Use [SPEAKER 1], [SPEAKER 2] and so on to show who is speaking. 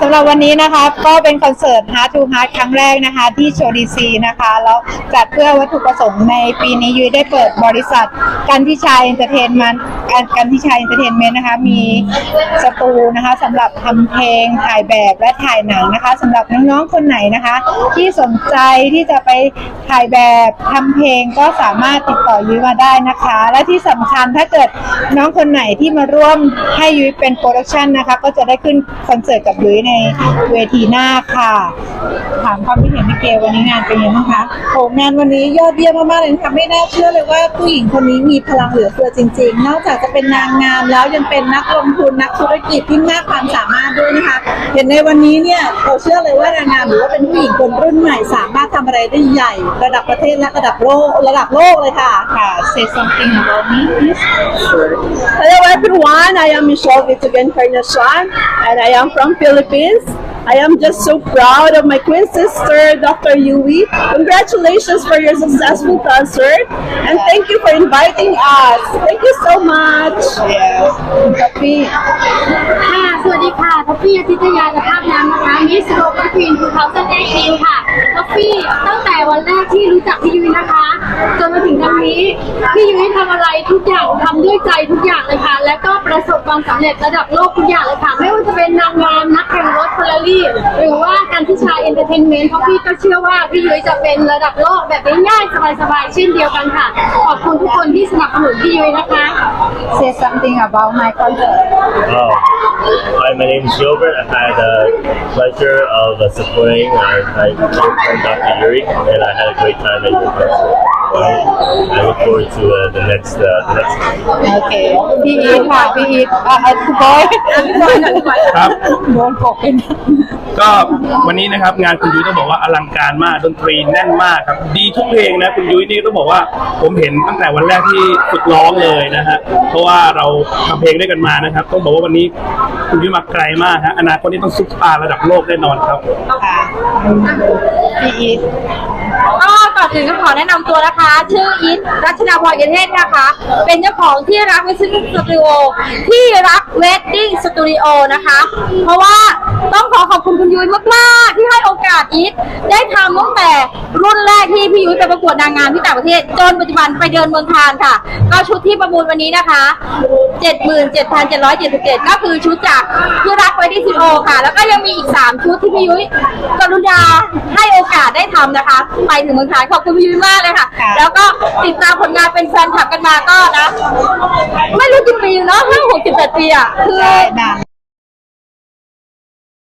[SPEAKER 1] สำหรับวันนี้นะคะ ก็เป็นคอนเสิร์ต Heart to Heart ครั้งแรกนะคะ ที่โชว์ดีซีนะคะ แล้วจัดเพื่อวัตถุประสงค์ในปีนี้ยุ้ยได้เปิดบริษัท กันทิชัยเอนเตอร์เทนเมนต์กันทิชัยเอนเตอร์เทนเมนต์นะคะ มีสตูนะคะสำหรับทำเพลงถ่ายแบบและถ่ายหนังนะคะสำหรับน้องๆ คนไหนนะคะ ที่สนใจที่จะไปถ่ายแบบทำเพลงก็สามารถติดต่อยุ้ยมาได้นะคะ และที่สำคัญถ้าเกิดน้องคนไหนที่มาร่วมให้ยุ้ยเป็นโปรดักชันนะคะ ก็จะได้ขึ้นคอนเสิร์ตกับยุ้ยในเวทีหน้าค่ะ ถามความคิดเห็นพี่เกลวันนี้งานเป็นยังไงบ้างคะ
[SPEAKER 2] โหงานวันนี้ยอดเยี่ยมมากๆเลยนะคะไม่น่าเชื่อเลยว่าผู้หญิงคนนี้มีพลังเหลือเฟือจริง ๆ นอกจากจะเป็นนางงามแล้วยังเป็นนักลงทุนนักธุรกิจที่มากความสามารถด้วยนะคะเห็นในวันนี้เนี่ยเราเชื่อเลยว่านางงามหรือว่าเป็นผู้หญิงคนรุ่นใหม่สามารถทำอะไรได้ใหญ่ ระดับประเทศและระดับโลกระดับโลกเลยค่ะ
[SPEAKER 1] ค่ะ say something about me please
[SPEAKER 3] everyone, I am Michelle Vitugan Carnacion and I am from Philippines. I am just so proud of my twin sister, Dr. Yui. Congratulations for your successful concert and thank you for inviting us. Thank you so much.
[SPEAKER 1] yes happy
[SPEAKER 4] ค่ะ สวัสดีค่ะท็อฟฟี่อาทิตยาภาพน้ำนะคะ มิสโรบควีนทูเทาเซนเอคิวค่ะท็อ ฟฟี่ ตั้งแต่วันแรกที่รู้จักพี่ยุ้ยนะคะ จนมาถึงตอนนี้ พี่ยุ้ยทำอะไรทุกอย่างทำด้วยใจทุกอย่างเลยค่ะ และก็ประสบความสำเร็จระดับโลกทุกอย่างเลยค่ะ ไม่ว่าจะเป็นนางงามนักแข่งรถเฟอร์รารี่ หรือว่า การที่ชายเอนเตอร์เทนเมนต์ท็อฟฟี่ก็เชื่อว่าพี่ยุ้ยจะเป็นระดับโลกแบบง่ายๆสบายๆเช่นเดียวกันค่ะ ขอบคุณทุกคนที่สนับสนุนพี่ยุ้ยนะคะ
[SPEAKER 1] say something about my concert
[SPEAKER 5] Oh, hi, my name is Gilbert. I had the pleasure of uh, supporting our, my friend Dr. Yuri, and I had a great time at your concert. I, I look forward to uh, the next uh, the next.
[SPEAKER 1] โอเค พี่อีทค่ะ พี่อีทอะอะคุณบอย
[SPEAKER 6] ครับ
[SPEAKER 1] โดนกบเป็น
[SPEAKER 6] ก็วันนี้นะครับงานคุณยุ้ยต้องบอกว่าอลังการมากดนตรีแน่นมากครับ ดีทุกเพลงนะคุณยุ้ยนี่ต้องบอกว่าผมเห็นตั้งแต่วันแรกที่ฝึกร้องเลยนะฮะเพราะว่าเราทำเพลงด้วยกันมานะครับต้องบอกว่าวันนี้คุณยุ้ยมาไกลมากฮะอนาคตนี้ต้องซุปตาร์ระดับโลกแน่นอนครับ
[SPEAKER 1] ค่ะ พี่อีท
[SPEAKER 4] ก็ก่ อนอื่นก็ขอแนะนำตัวนะคะ ชื่ออิทรัชนาพรเยนเทศนะคะ เป็นเจ้าของที่รักเวดดิ้งสตูดิโอที่รักเวดดิ้งสตูดิโอนะคะ เพราะว่าต้องขอขอบคุณคุณยุ้ยมากๆ ที่ให้โอกาสอิทได้ทำตั้งแต่รุ่นแรกที่พี่ยุ้ยไปประกวดนางงามที่ต่างประเทศ จนปัจจุบันไปเดินเมืองคานค่ะ ก็ชุดที่ประมูลวันนี้นะคะ 77,777ก็คือชุดจาก ค่ะ แล้วก็ยังมีอีก 3 ชุดที่พี่ยุ้ยกรุณาให้โอกาสได้ทำนะคะไปถึงเมืองไทยขอบคุณพี่ยุ้ยมากเลยค่ะ
[SPEAKER 1] ค่ะ
[SPEAKER 4] แล้วก็ติดตามผลงานเป็นแฟนคลับกันมาก็นะ ไม่รู้กี่ปีเนาะห้าหกสิบแปดปีอะคือ
[SPEAKER 1] ได้นาน